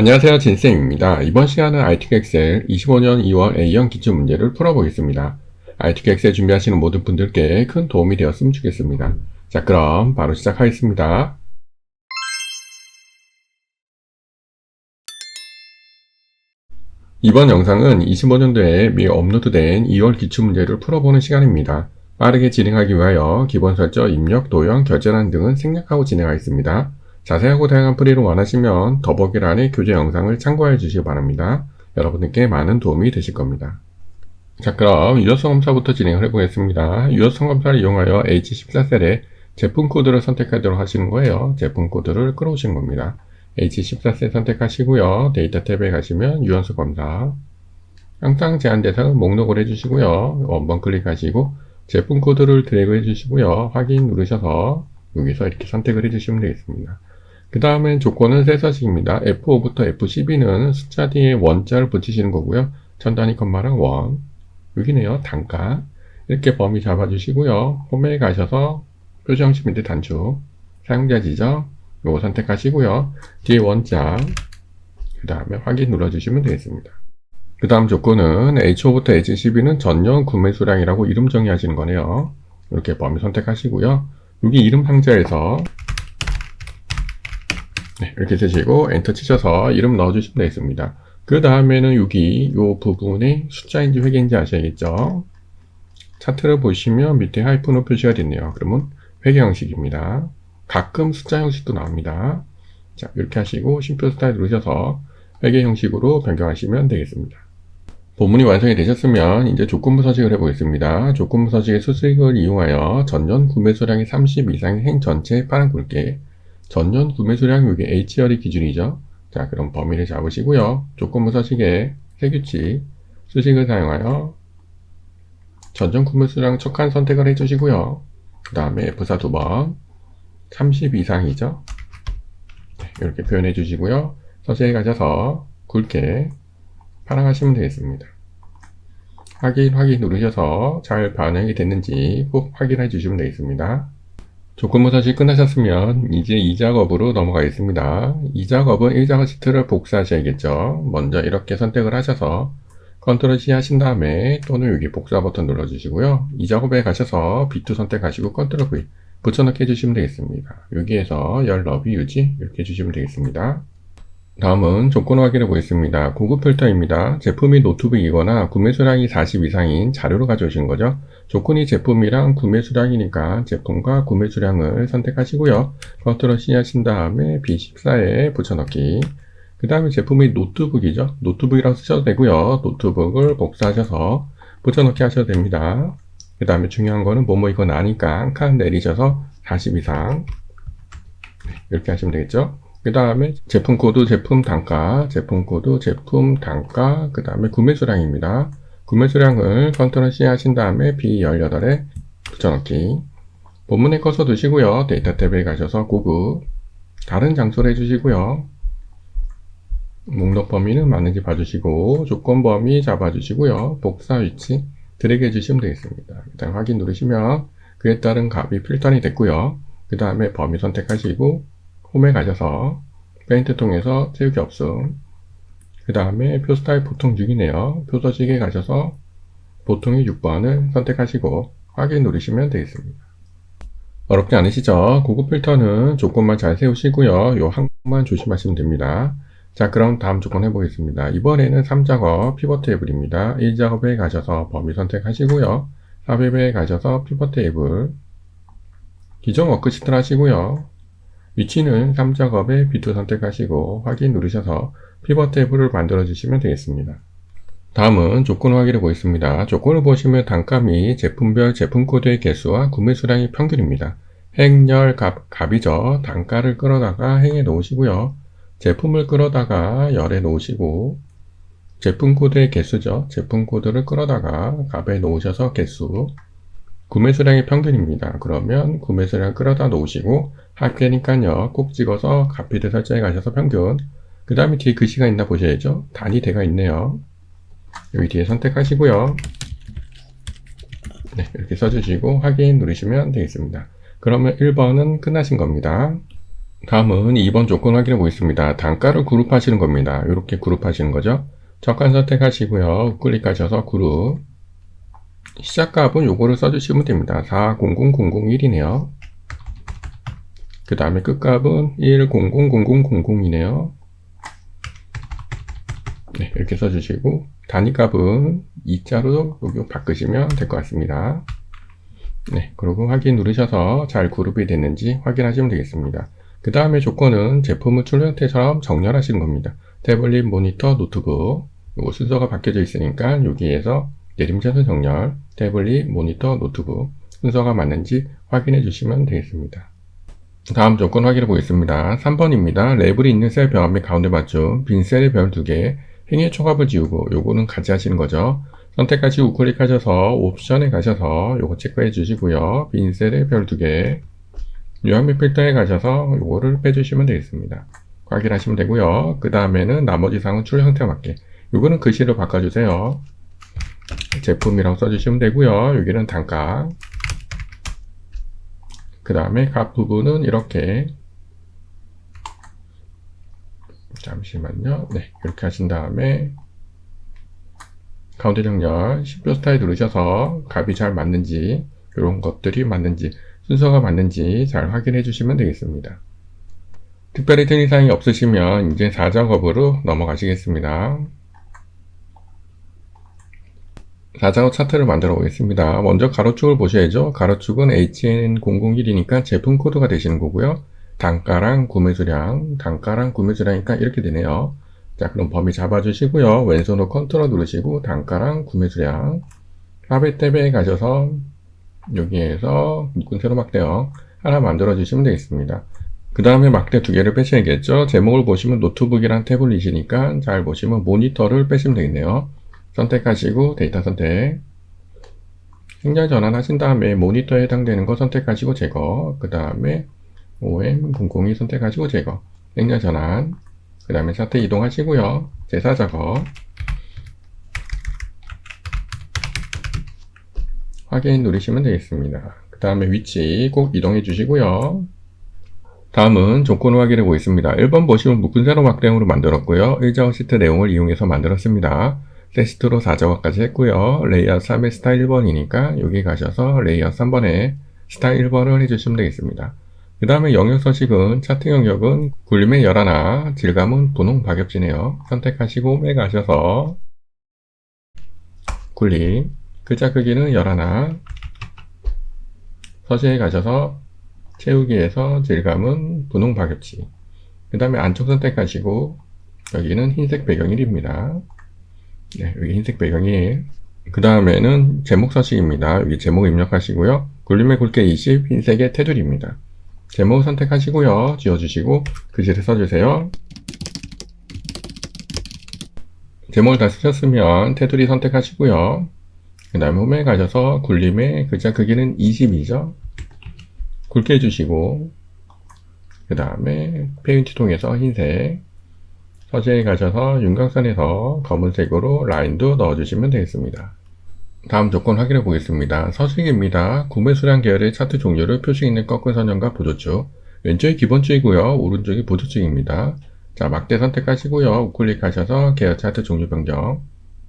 안녕하세요. 진쌤입니다. 이번 시간은 ITK 엑셀 25년 2월 A형 기출 문제를 풀어보겠습니다. ITK 엑셀 준비하시는 모든 분들께 큰 도움이 되었으면 좋겠습니다. 자, 그럼 바로 시작하겠습니다. 이번 영상은 25년도에 미 업로드된 2월 기출 문제를 풀어보는 시간입니다. 빠르게 진행하기 위하여 기본 설정, 입력, 도형, 결제란 등은 생략하고 진행하겠습니다. 자세하고 다양한 프리를 원하시면 더보기란의 교재 영상을 참고해 주시기 바랍니다. 여러분들께 많은 도움이 되실 겁니다. 자 그럼 유효성 검사부터 진행을 해보겠습니다. 유효성 검사를 이용하여 H14셀에 제품 코드를 선택하도록 하시는 거예요. 제품 코드를 끌어오시는 겁니다. H14셀 선택하시고요. 데이터 탭에 가시면 유연성 검사 항상 제한 대상은 목록을 해주시고요. 원번 클릭하시고 제품 코드를 드래그 해주시고요. 확인 누르셔서 여기서 이렇게 선택을 해주시면 되겠습니다. 그 다음엔 조건은 세 서식입니다. F5부터 F12는 숫자 뒤에 원자를 붙이시는 거고요. 전 단위 컴마랑 원. 여기네요. 단가. 이렇게 범위 잡아주시고요. 홈에 가셔서 표시 형식 밑에 단축. 사용자 지정. 요거 선택하시고요. 뒤에 원자. 그 다음에 확인 눌러주시면 되겠습니다. 그 다음 조건은 H5부터 H12는 전년 구매 수량이라고 이름 정의하시는 거네요. 이렇게 범위 선택하시고요. 여기 이름 상자에서 네, 이렇게 쓰시고 엔터 치셔서 이름 넣어주시면 되겠습니다. 그 다음에는 여기 이 부분에 숫자인지 회계인지 아셔야겠죠. 차트를 보시면 밑에 하이픈으로 표시가 됐네요. 그러면 회계 형식입니다. 가끔 숫자 형식도 나옵니다. 자, 이렇게 하시고 심표 스타일 누르셔서 회계 형식으로 변경하시면 되겠습니다. 본문이 완성이 되셨으면 이제 조건부 서식을 해보겠습니다. 조건부 서식의 수식을 이용하여 전년 구매 수량이 30 이상의 행 전체의 파란 굵게 전년 구매 수량 여기 HR이 기준이죠. 자, 그럼 범위를 잡으시고요. 조건부 서식에 세규칙 수식을 사용하여 전년 구매 수량 척한 선택을 해주시고요. 그 다음에 F4 두 번, 30 이상이죠. 네, 이렇게 표현해 주시고요. 서식에 가셔서 굵게 파랑하시면 되겠습니다. 확인, 확인 누르셔서 잘 반영이 됐는지 꼭 확인해 주시면 되겠습니다. 조건부 서식 끝나셨으면 이제 이 작업으로 넘어가겠습니다. 이 작업은 1작업 시트를 복사하셔야겠죠. 먼저 이렇게 선택을 하셔서 컨트롤 C 하신 다음에 또는 여기 복사 버튼 눌러주시고요. 이 작업에 가셔서 B2 선택하시고 컨트롤 V 붙여넣기 해주시면 되겠습니다. 여기에서 열 너비 유지 이렇게 해주시면 되겠습니다. 다음은 조건 확인해 보겠습니다. 고급 필터입니다. 제품이 노트북이거나 구매 수량이 40 이상인 자료를 가져오신 거죠. 조건이 제품이랑 구매 수량이니까 제품과 구매 수량을 선택하시고요. 컨트롤 C 하신 다음에 B14에 붙여넣기. 그 다음에 제품이 노트북이죠. 노트북이라고 쓰셔도 되고요. 노트북을 복사하셔서 붙여넣기 하셔도 됩니다. 그 다음에 중요한 거는 뭐뭐 이건 아니까 한칸 내리셔서 40 이상 이렇게 하시면 되겠죠. 그 다음에 제품 코드, 제품 단가, 제품 코드, 제품 단가, 그 다음에 구매 수량입니다. 구매 수량을 컨트롤 C 하신 다음에 B18에 붙여넣기. 본문에 커서 두시고요. 데이터 탭에 가셔서 고급. 다른 장소를 해주시고요. 목록 범위는 맞는지 봐주시고, 조건 범위 잡아주시고요. 복사 위치 드래그 해주시면 되겠습니다. 일단 확인 누르시면 그에 따른 값이 필턴이 됐고요. 그 다음에 범위 선택하시고, 홈에 가셔서 페인트 통해서 채우기 없음 그 다음에 표 스타일 보통 6이네요. 표 서식에 가셔서 보통이 6번을 선택하시고 확인 누르시면 되겠습니다. 어렵지 않으시죠? 고급 필터는 조건만 잘 세우시고요. 요 항만 조심하시면 됩니다. 자 그럼 다음 조건 해보겠습니다. 이번에는 3작업 피벗 테이블입니다. 1작업에 가셔서 범위 선택하시고요. 4웹에 가셔서 피벗 테이블 기존 워크시트를 하시고요 위치는 3작업에 B2 선택하시고 확인 누르셔서 피벗 탭을 만들어 주시면 되겠습니다. 다음은 조건 확인해 보겠습니다. 조건을 보시면 단가 및 제품별 제품 코드의 개수와 구매 수량이 평균입니다. 행열 값, 값이죠. 단가를 끌어다가 행에 놓으시고요. 제품을 끌어다가 열에 놓으시고 제품 코드의 개수죠. 제품 코드를 끌어다가 값에 놓으셔서 개수 구매 수량의 평균입니다. 그러면 구매 수량 끌어다 놓으시고 합계니까요. 꼭 찍어서 값필드 설정에 가셔서 평균 그 다음에 뒤에 글씨가 있나 보셔야죠. 단위 대가 있네요. 여기 뒤에 선택하시고요. 네, 이렇게 써주시고 확인 누르시면 되겠습니다. 그러면 1번은 끝나신 겁니다. 다음은 2번 조건 확인해 보겠습니다. 단가를 그룹하시는 겁니다. 이렇게 그룹하시는 거죠. 적간 선택하시고요. 클릭하셔서 그룹. 시작값은 요거를 써주시면 됩니다. 400001이네요. 그 다음에 끝값은 10000000이네요. 네, 이렇게 써주시고 단위값은 2자로 여기 바꾸시면 될 것 같습니다. 네, 그리고 확인 누르셔서 잘 그룹이 됐는지 확인하시면 되겠습니다. 그 다음에 조건은 제품을 출력 형태처럼 정렬하시는 겁니다. 태블릿, 모니터, 노트북 요거 순서가 바뀌어져 있으니까 여기에서 내림차순 정렬, 태블릿, 모니터, 노트북 순서가 맞는지 확인해 주시면 되겠습니다. 다음 조건 확인해 보겠습니다. 3번입니다. 레벨이 있는 셀 병합 가운데 맞춤, 빈 셀의 별 2개, 행의 총합을 지우고 요거는 같이 하시는 거죠. 선택하시고 우클릭 하셔서 옵션에 가셔서 요거 체크해 주시고요. 빈 셀의 별 2개, 유형미 필터에 가셔서 요거를 빼주시면 되겠습니다. 확인하시면 되고요. 그 다음에는 나머지 상은 출 형태 맞게 요거는 글씨로 바꿔주세요. 제품이라고 써주시면 되고요. 여기는 단가 그 다음에 각 부분은 이렇게 잠시만요. 네, 이렇게 하신 다음에 가운데 정렬 10표 스타일 누르셔서 값이 잘 맞는지 이런 것들이 맞는지 순서가 맞는지 잘 확인해 주시면 되겠습니다. 특별히 틀린 사항이 없으시면 이제 4작업으로 넘어가시겠습니다. 4작업 차트를 만들어 보겠습니다. 먼저 가로축을 보셔야죠. 가로축은 HN001이니까 제품 코드가 되시는 거고요. 단가랑 구매수량, 단가랑 구매수량이니까 이렇게 되네요. 자, 그럼 범위 잡아주시고요. 왼손으로 컨트롤 누르시고 단가랑 구매수량, 합의 탭에 가셔서 여기에서 묶은 세로 막대형 하나 만들어 주시면 되겠습니다. 그 다음에 막대 두 개를 빼셔야겠죠. 제목을 보시면 노트북이랑 태블릿이니까 잘 보시면 모니터를 빼시면 되겠네요. 선택하시고 데이터 선택. 생략 전환하신 다음에 모니터에 해당되는 거 선택하시고 제거. 그 다음에 OM002 선택하시고 제거. 생략 전환. 그 다음에 차트 이동하시고요. 제사 작업. 확인 누르시면 되겠습니다. 그 다음에 위치 꼭 이동해 주시고요. 다음은 조건을 확인해 보겠습니다. 1번 보시면 묶은 세로 막대형으로 만들었고요. 일자원 시트 내용을 이용해서 만들었습니다 세시트로 4작업까지 했고요. 레이아웃 3의 스타일 1번이니까 여기 가셔서 레이아웃 3번에 스타일 1번을 해주시면 되겠습니다. 그 다음에 영역 서식은 차트 영역은 굴림의 열 하나, 질감은 분홍 박엽지네요. 선택하시고 홈에 가셔서 굴림, 글자 크기는 열 하나, 서식에 가셔서 채우기에서 질감은 분홍 박엽지. 그 다음에 안쪽 선택하시고 여기는 흰색 배경 1입니다. 네, 여기 흰색 배경이 그 다음에는 제목 서식입니다. 여기 제목 입력하시고요. 굴림의 굵게 20 흰색의 테두리입니다. 제목 선택하시고요. 지워주시고 글씨를 써주세요. 제목을 다 쓰셨으면 테두리 선택하시고요. 그 다음에 홈에 가셔서 굴림의 글자 크기는 20이죠. 굵게 해주시고 그 다음에 페인트 통해서 흰색 서재에 가셔서 윤곽선에서 검은색으로 라인도 넣어주시면 되겠습니다. 다음 조건 확인해 보겠습니다. 서식입니다. 구매 수량 계열의 차트 종류를 표시 있는 꺾은 선형과 보조축 왼쪽이 기본축이고요. 오른쪽이 보조축입니다. 자, 막대 선택하시고요. 우클릭하셔서 계열 차트 종류 변경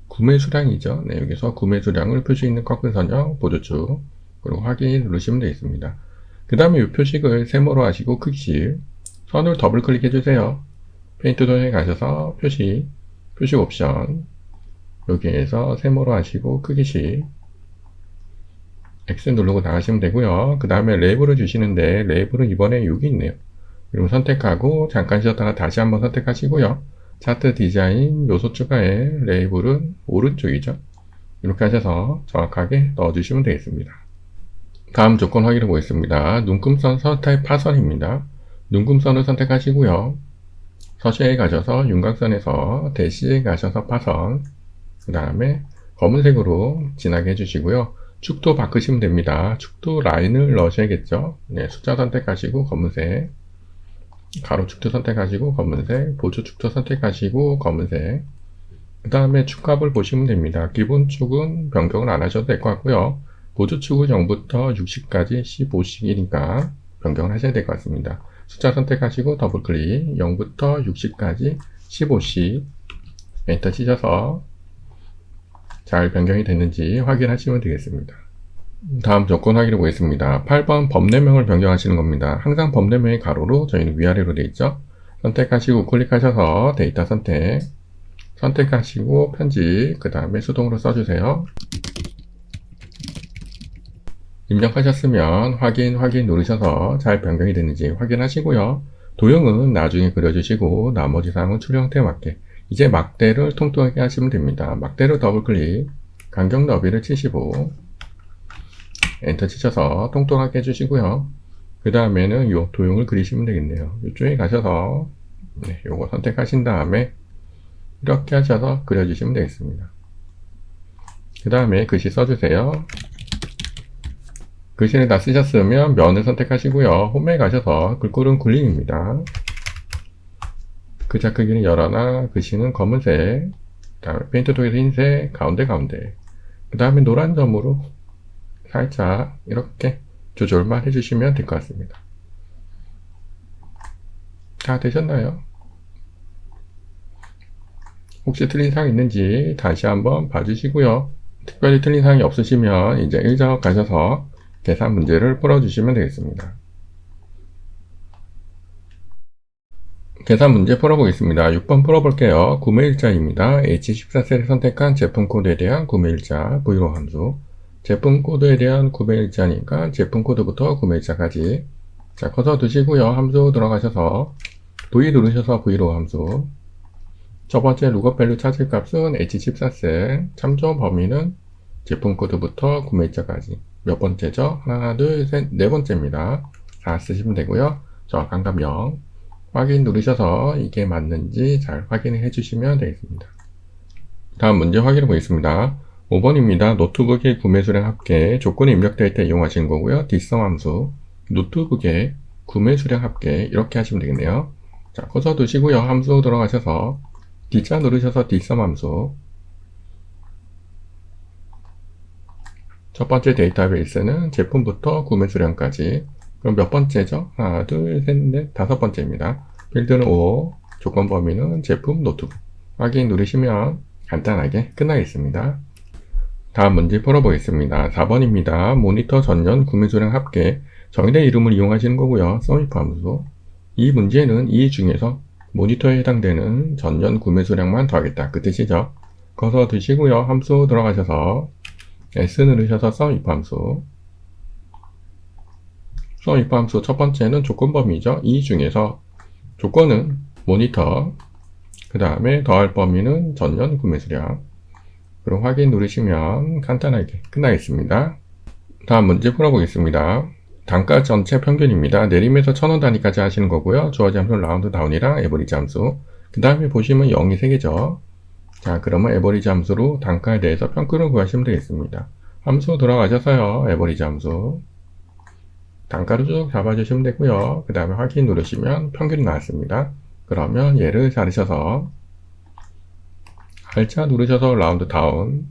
구매 수량이죠. 네, 여기서 구매 수량을 표시 있는 꺾은 선형, 보조축 그리고 확인 누르시면 되겠습니다. 그 다음에 이 표식을 세모로 하시고 크기실 선을 더블 클릭해 주세요. 페인트 도에 가셔서 표시, 표시 옵션 여기에서 세모로 하시고 크기씩 X 누르고 나가시면 되고요. 그 다음에 레이블을 주시는데 레이블은 이번에 여기 있네요. 그럼 선택하고 잠깐 쉬었다가 다시 한번 선택하시고요. 차트 디자인 요소 추가에 레이블은 오른쪽이죠. 이렇게 하셔서 정확하게 넣어주시면 되겠습니다. 다음 조건 확인해 보겠습니다. 눈금선 서타입 파선입니다. 눈금선을 선택하시고요. 서시에 가셔서 윤곽선에서 대시에 가셔서 파선 그 다음에 검은색으로 진하게 해주시고요. 축도 바꾸시면 됩니다. 축도 라인을 넣으셔야겠죠. 네, 숫자 선택하시고 검은색 가로 축도 선택하시고 검은색 보조 축도 선택하시고 검은색 그 다음에 축값을 보시면 됩니다. 기본 축은 변경을 안 하셔도 될 것 같고요. 보조 축은 0부터 60까지 15씩이니까 변경을 하셔야 될 것 같습니다. 숫자 선택하시고 더블 클릭 0부터 60까지 15씩 엔터 치셔서 잘 변경이 됐는지 확인하시면 되겠습니다. 다음 조건 확인해 보겠습니다. 8번 법내명을 변경하시는 겁니다. 항상 법내명의 가로로 저희는 위아래로 되어 있죠. 선택하시고 클릭하셔서 데이터 선택 선택하시고 편집 그 다음에 수동으로 써주세요. 입력하셨으면 확인 확인 누르셔서 잘 변경이 됐는지 확인하시고요. 도형은 나중에 그려주시고 나머지 사항은 출력 형태에 맞게 이제 막대를 통통하게 하시면 됩니다. 막대를 더블 클릭 간격 너비를 75 엔터 치셔서 통통하게 해주시고요. 그 다음에는 이 도형을 그리시면 되겠네요. 이쪽에 가셔서 네, 요거 선택하신 다음에 이렇게 하셔서 그려주시면 되겠습니다. 그 다음에 글씨 써주세요. 글씨를 다 쓰셨으면 면을 선택하시고요. 홈에 가셔서 글꼴은 굴림입니다. 글자 크기는 열하나 글씨는 검은색, 그 다음에 페인트 통에서 흰색, 가운데 가운데 그 다음에 노란 점으로 살짝 이렇게 조절만 해주시면 될 것 같습니다. 다 되셨나요? 혹시 틀린 사항 있는지 다시 한번 봐주시고요. 특별히 틀린 사항이 없으시면 이제 일작 가셔서 계산 문제를 풀어주시면 되겠습니다. 계산 문제 풀어보겠습니다. 6번 풀어볼게요. 구매일자입니다. H14셀을 선택한 제품 코드에 대한 구매일자 V로 함수 제품 코드에 대한 구매일자니까 제품 코드부터 구매일자까지 자 커서 두시고요. 함수 들어가셔서 V 누르셔서 V로 함수 첫 번째 룩업 밸류 찾을 값은 H14셀 참조 범위는 제품 코드부터 구매일자까지 몇 번째죠? 하나, 둘, 셋, 네 번째입니다. 4 쓰시면 되고요. 정확한 값 0. 확인 누르셔서 이게 맞는지 잘 확인해 주시면 되겠습니다. 다음 문제 확인해 보겠습니다. 5번입니다. 노트북의 구매 수량 합계 조건이 입력될 때 이용하시는 거고요. 뒷성 함수 노트북의 구매 수량 합계 이렇게 하시면 되겠네요. 자, 커서 두시고요. 함수 들어가셔서 D자 누르셔서 뒷섬 함수 첫 번째 데이터베이스는 제품부터 구매 수량까지 그럼 몇 번째죠? 하나, 둘, 셋, 넷, 다섯 번째입니다. 필드는 5, 조건 범위는 제품 노트북. 확인 누르시면 간단하게 끝나겠습니다. 다음 문제 풀어보겠습니다. 4번입니다. 모니터 전년 구매 수량 합계 정의된 이름을 이용하시는 거고요. 서미프 함수. 이 문제는 이 중에서 모니터에 해당되는 전년 구매 수량만 더하겠다. 그 뜻이죠. 거서 드시고요. 함수 들어가셔서 S 누르셔서 sum 함수 sum 함수 첫 번째는 조건 범위죠. 이 중에서 조건은 모니터 그 다음에 더할 범위는 전년 구매 수량 그럼 확인 누르시면 간단하게 끝나겠습니다. 다음 문제 풀어보겠습니다. 단가 전체 평균입니다. 내림에서 1000원 단위까지 하시는 거고요. 주어진 함수는 라운드 다운이랑 에버리지 함수 그 다음에 보시면 0이 3개죠. 자 그러면 에버리지 함수로 단가에 대해서 평균을 구하시면 되겠습니다. 함수 들어가셔서요. 에버리지 함수 단가를 쭉 잡아주시면 되고요. 그 다음에 확인 누르시면 평균이 나왔습니다. 그러면 얘를 자르셔서 알차 누르셔서 라운드 다운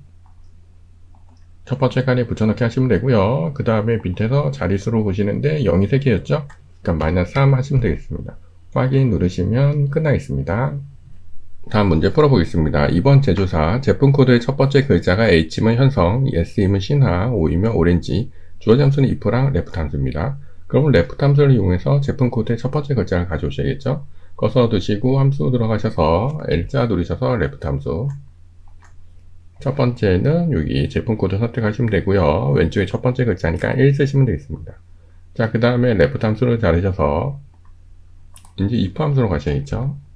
첫 번째 칸에 붙여넣기 하시면 되고요. 그 다음에 밑에서 자릿수로 보시는데 0이 3개였죠? 그러니까 마이너스 3 하시면 되겠습니다. 확인 누르시면 끝나겠습니다. 다음 문제 풀어보겠습니다. 이번 제조사 제품 코드의 첫 번째 글자가 H이면 현성, S이면 신화, O이면 오렌지, 주어진 함수는 if랑 left 함수입니다. 그럼 left 함수를 이용해서 제품 코드의 첫 번째 글자를 가져오셔야겠죠? 꺼서 두시고 함수 들어가셔서 L자 누르셔서 left 함수 첫 번째는 여기 제품 코드 선택하시면 되고요. 왼쪽에 첫 번째 글자니까 1 쓰시면 되겠습니다. 자, 그 다음에 left 함수를 자르셔서 이제 if 함수로 가셔야겠죠?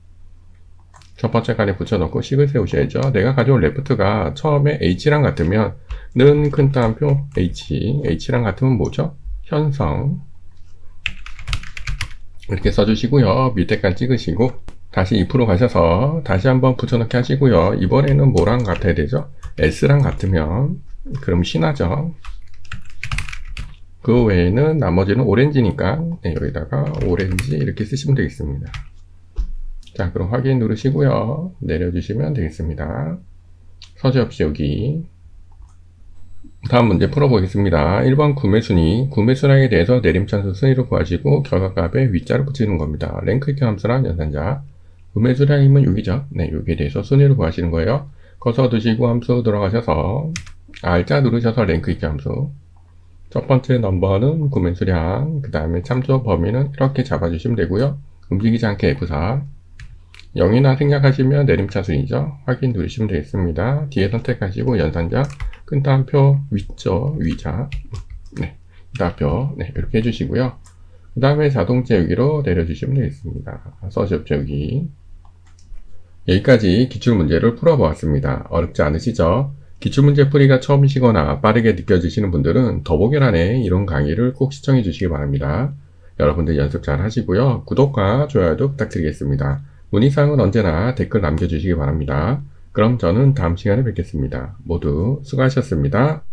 첫 번째 칸에 붙여놓고 식을 세우셔야죠. 내가 가져온 레프트가 처음에 h랑 같으면 는 큰 따옴표 h, h랑 같으면 뭐죠? 현성 이렇게 써주시고요. 밑에 칸 찍으시고 다시 2% 가셔서 다시 한번 붙여넣기 하시고요. 이번에는 뭐랑 같아야 되죠? s랑 같으면 그럼 신하죠. 그 외에는 나머지는 오렌지니까 네, 여기다가 오렌지 이렇게 쓰시면 되겠습니다. 자, 그럼 확인 누르시고요. 내려주시면 되겠습니다. 서지 없이 여기 다음 문제 풀어보겠습니다. 1번 구매 순위. 구매 순항에 대해서 내림차수 순위를 구하시고 결과값에 위자를 붙이는 겁니다. 랭크 있기 함수랑 연산자. 구매 수량이면 6이죠. 네, 여기에 대해서 순위를 구하시는 거예요. 거서 두시고 함수 들어가셔서 R자 누르셔서 랭크 있기 함수. 첫 번째 넘버는 구매 수량, 그 다음에 참조 범위는 이렇게 잡아주시면 되고요. 움직이지 않게 F4. 0이나 생략하시면 내림차순이죠. 확인 누르시면 되겠습니다. 뒤에 선택하시고 연산자, 끈따옴표 위죠, 위자. 네, 따표. 네, 이렇게 해주시고요. 그 다음에 자동 채우기로 내려주시면 되겠습니다. 서식 채우기. 여기까지 기출문제를 풀어보았습니다. 어렵지 않으시죠? 기출문제 풀이가 처음이시거나 빠르게 느껴지시는 분들은 더보기란에 이런 강의를 꼭 시청해 주시기 바랍니다. 여러분들 연습 잘 하시고요. 구독과 좋아요도 부탁드리겠습니다. 문의사항은 언제나 댓글 남겨주시기 바랍니다. 그럼 저는 다음 시간에 뵙겠습니다. 모두 수고하셨습니다.